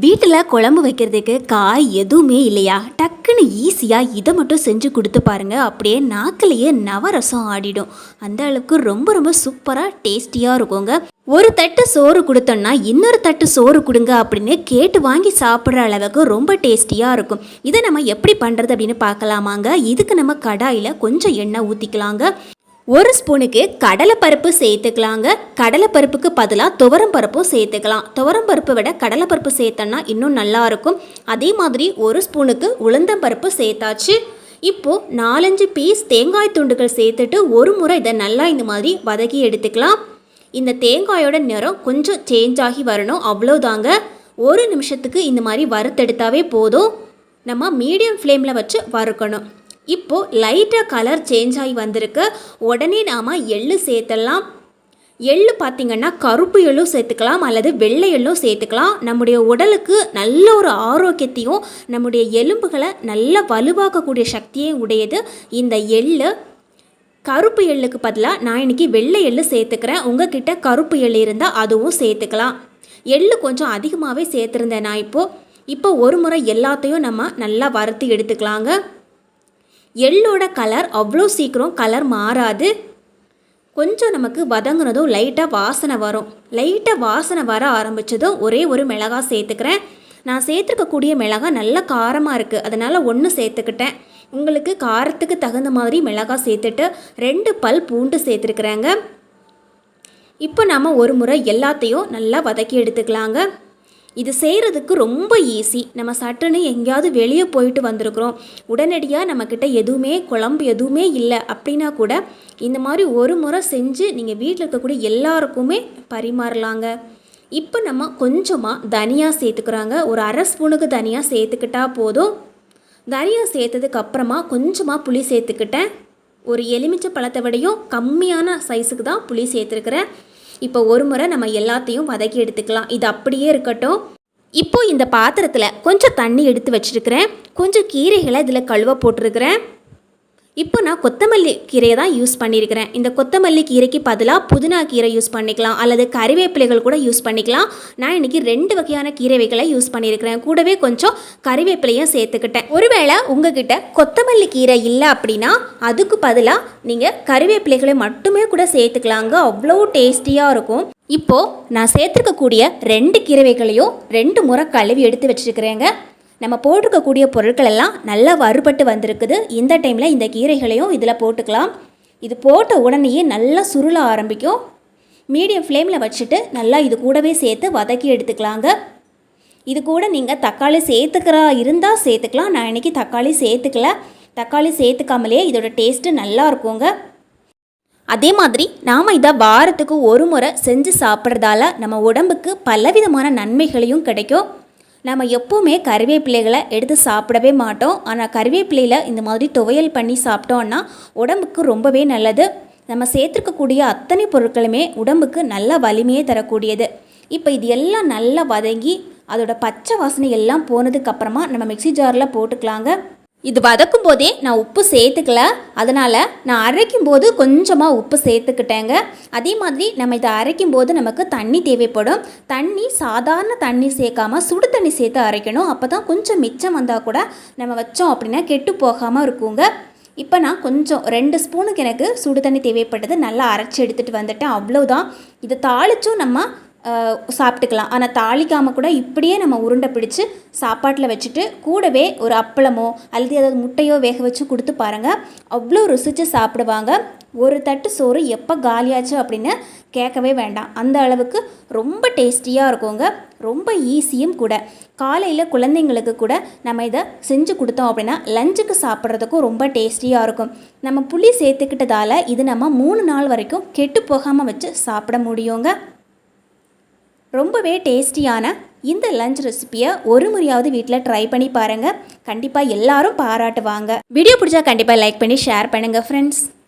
வீட்டில் குழம்பு வைக்கிறதுக்கு காய் எதுவுமே இல்லையா? டக்குன்னு ஈஸியாக இதை மட்டும் செஞ்சு கொடுத்து பாருங்க. அப்படியே நாக்கிலேயே நவரசம் ஆடிடும். அந்த அளவுக்கு ரொம்ப ரொம்ப சூப்பராக டேஸ்டியாக இருக்குங்க. ஒரு தட்டு சோறு கொடுத்தோன்னா இன்னொரு தட்டு சோறு கொடுங்க அப்படின்னு கேட்டு வாங்கி சாப்பிட்ற அளவுக்கு ரொம்ப டேஸ்டியாக இருக்கும். இதை நம்ம எப்படி பண்ணுறது அப்படின்னு பார்க்கலாமாங்க. இதுக்கு நம்ம கடாயில் கொஞ்சம் எண்ணெய் ஊற்றிக்கலாங்க ஒரு ஸ்பூனுக்கு கடலைப்பருப்பு சேர்த்துக்கலாங்க. கடலைப்பருப்புக்கு பதிலாக துவரம் பருப்பும் சேர்த்துக்கலாம். துவரம் பருப்பை விட கடலைப்பருப்பு சேர்த்தோன்னா இன்னும் நல்லாயிருக்கும். அதே மாதிரி ஒரு ஸ்பூனுக்கு உளுந்தம்பருப்பு சேர்த்தாச்சு. இப்போது நாலஞ்சு பீஸ் தேங்காய் துண்டுகள் சேர்த்துட்டு ஒரு முறை இதை நல்லா இந்த மாதிரி வதக்கி எடுத்துக்கலாம். இந்த தேங்காயோட நிறம் கொஞ்சம் சேஞ்ச் ஆகி வரணும். அவ்வளோதாங்க ஒரு நிமிஷத்துக்கு இந்த மாதிரி வறுத்தெடுத்தாவே போதும். நம்ம மீடியம் ஃப்ளேமில் வச்சு வறுக்கணும். இப்போது லைட்டாக கலர் சேஞ்ச் ஆகி வந்திருக்கு. உடனே நாம் எள்ளு சேர்த்துடலாம். எள்ளு பார்த்திங்கன்னா கருப்பு எள்ளும் சேர்த்துக்கலாம் அல்லது வெள்ளை எள்ளும் சேர்த்துக்கலாம். நம்முடைய உடலுக்கு நல்ல ஒரு ஆரோக்கியத்தையும் நம்முடைய எலும்புகளை நல்ல வலுவாக்கக்கூடிய சக்தியும் உடையது. இந்த எள்ளு கருப்பு எள்ளுக்கு பதிலாக நான் இன்னைக்கு வெள்ளை எள்ளு சேர்த்துக்கிறேன். உங்ககிட்ட கருப்பு எள்ளு இருந்தால் அதுவும் சேர்த்துக்கலாம். எள்ளு கொஞ்சம் அதிகமாகவே சேர்த்துருந்தேன் நான் இப்போது இப்போ ஒரு முறை எல்லாத்தையும் நம்ம நல்லா வறுத்து எடுத்துக்கலாங்க. எள்ளோட கலர் அவ்வளோ சீக்கிரம் கலர் மாறாது. கொஞ்சம் நமக்கு வதங்கினதும் லைட்டாக வாசனை வரும். லைட்டாக வாசனை வர ஆரம்பித்ததும் ஒரே ஒரு மிளகாய் சேர்த்துக்கிறேன். நான் சேர்த்துருக்கக்கூடிய மிளகாய் நல்ல காரமாக இருக்குது அதனால் ஒன்று சேர்த்துக்கிட்டேன். உங்களுக்கு காரத்துக்கு தகுந்த மாதிரி மிளகாய் சேர்த்துட்டு ரெண்டு பல் பூண்டு சேர்த்துருக்குறேங்க. இப்போ நாம் ஒரு முறை எல்லாத்தையும் நல்லா வதக்கி எடுத்துக்கலாங்க. இது செய்கிறதுக்கு ரொம்ப ஈஸி நம்ம சட்டுன்னு எங்கேயாவது வெளியே போயிட்டு வந்திருக்கிறோம். உடனடியாக நம்மக்கிட்ட எதுவுமே குழம்பு எதுவுமே இல்லை அப்படின்னா கூட இந்த மாதிரி ஒரு முறை செஞ்சு நீங்கள் வீட்டில் இருக்கக்கூடிய எல்லாருக்குமே பரிமாறலாங்க. இப்போ நம்ம கொஞ்சமாக தனியாக சேர்த்துக்கிறாங்க. ஒரு அரை ஸ்பூனுக்கு தனியாக சேர்த்துக்கிட்டா போதும். தனியாக சேர்த்ததுக்கு அப்புறமா கொஞ்சமாக புளி சேர்த்துக்கிட்டேன். ஒரு எலுமிச்சை பழத்தை விடையும் கம்மியான சைஸுக்கு தான் புளி சேர்த்துருக்குறேன். இப்போ ஒரு முறை நம்ம எல்லாத்தையும் வதக்கி எடுத்துக்கலாம். இது அப்படியே இருக்கட்டும். இப்போ இந்த பாத்திரத்தில் கொஞ்சம் தண்ணி எடுத்து வச்சிருக்கிறேன். கொஞ்சம் கீரைகளை இதில் கழுவ போட்டிருக்கிறேன். இப்போ நான் கொத்தமல்லி கீரையை தான் யூஸ் பண்ணியிருக்கிறேன். இந்த கொத்தமல்லி கீரைக்கு பதிலாக புதினா கீரை யூஸ் பண்ணிக்கலாம். அல்லது கறிவேப்பிலைகள் கூட யூஸ் பண்ணிக்கலாம். நான் இன்றைக்கி ரெண்டு வகையான கீரை வகைகளை யூஸ் பண்ணியிருக்கிறேன். கூடவே கொஞ்சம் கறிவேப்பிலையும் சேர்த்துக்கிட்டேன். ஒருவேளை உங்ககிட்ட கொத்தமல்லி கீரை இல்லை அப்படின்னா அதுக்கு பதிலாக நீங்கள் கறிவேப்பிலைகளை மட்டுமே கூட சேர்த்துக்கலாங்க. அவ்வளோ டேஸ்டியாக இருக்கும். இப்போது நான் சேர்த்துருக்கக்கூடிய ரெண்டு கீரைவைகளையும் ரெண்டு முறை கழுவி எடுத்து வச்சுருக்கிறேங்க. நம்ம போட்டிருக்கக்கூடிய பொருட்கள் எல்லாம் நல்லா வறுபட்டு வந்திருக்குது. இந்த டைமில் இந்த கீரைகளையும் இதில் போட்டுக்கலாம். இது போட்ட உடனேயே நல்லா சுருள ஆரம்பிக்கும். மீடியம் ஃப்ளேமில் வச்சுட்டு நல்லா இது கூடவே சேர்த்து வதக்கி எடுத்துக்கலாங்க. இது கூட நீங்கள் தக்காளி சேர்த்துக்கிறா இருந்தால் சேர்த்துக்கலாம். நான் இன்றைக்கி தக்காளி சேர்த்துக்கல. தக்காளி சேர்த்துக்காமலே இதோட டேஸ்ட்டு நல்லா இருக்குங்க. அதே மாதிரி நாம் இதை வாரத்துக்கு ஒரு முறை செஞ்சு சாப்பிட்றதால நம்ம உடம்புக்கு பலவிதமான நன்மைகளையும் கிடைக்கும். நம்ம எப்போவுமே கருவேப்பிலைகளை எடுத்து சாப்பிடவே மாட்டோம். ஆனால் கருவேப்பிலையில் இந்த மாதிரி துவையல் பண்ணி சாப்பிட்டோன்னா உடம்புக்கு ரொம்பவே நல்லது. நம்ம சேர்த்துருக்கக்கூடிய அத்தனை பொருட்களுமே உடம்புக்கு நல்ல வலிமையை தரக்கூடியது. இப்போ இது எல்லாம் நல்லா வதங்கி அதோட பச்சை வாசனை எல்லாம் போனதுக்கப்புறமா நம்ம மிக்சி ஜாரில் போட்டுக்கலாங்க. இது வதக்கும் போதே நான் உப்பு சேர்த்துக்கல. அதனால் நான் அரைக்கும் போது கொஞ்சமாக உப்பு சேர்த்துக்கிட்டேங்க. அதே மாதிரி நம்ம இதை அரைக்கும் போது நமக்கு தண்ணி தேவைப்படும். தண்ணி சாதாரண தண்ணி சேர்க்காம சுடு தண்ணி சேர்த்து அரைக்கணும். அப்போ தான் கொஞ்சம் மிச்சம் வந்தால் கூட நம்ம வச்சோம் அப்படின்னா கெட்டு போகாமல் இருக்குங்க. இப்போ நான் கொஞ்சம் ரெண்டு ஸ்பூனுக்கு எனக்கு சுடு தண்ணி தேவைப்பட்டது நல்லா அரைச்சி எடுத்துகிட்டு வந்துட்டேன். அவ்வளோதான் இதை தாளிச்சும் நம்ம சாப்பிட்டுக்கலாம். ஆனால் தாளிக்காமல் கூட இப்படியே நம்ம உருண்டை பிடிச்சு சாப்பாட்டில் வச்சுட்டு கூடவே ஒரு அப்பளமோ அல்லது ஏதாவது முட்டையோ வேக வச்சு கொடுத்து பாருங்கள் அவ்வளோ ருசித்து சாப்பிடுவாங்க. ஒரு தட்டு சோறு எப்போ காலியாச்சு அப்படின்னு கேட்கவே வேண்டாம். அந்த அளவுக்கு ரொம்ப டேஸ்டியாக இருக்குங்க. ரொம்ப ஈஸியும் கூட. காலையில் குழந்தைங்களுக்கு கூட நம்ம இதை செஞ்சு கொடுத்தோம் அப்படின்னா லஞ்சுக்கு சாப்பிட்றதுக்கும் ரொம்ப டேஸ்டியாக இருக்கும். நம்ம புளி சேர்த்துக்கிட்டதால இது நம்ம மூணு நாள் வரைக்கும் கெட்டு போகாமல் வச்சு சாப்பிட முடியுங்க. ரொம்பவே டேஸ்டியான இந்த லஞ்ச் ரெசிபியை ஒரு முறையாவது வீட்டில் ட்ரை பண்ணி பாருங்கள் கண்டிப்பாக எல்லாரும் பாராட்டுவாங்க. வீடியோ பிடிச்சா கண்டிப்பாக லைக் பண்ணி ஷேர் பண்ணுங்கள் ஃப்ரெண்ட்ஸ்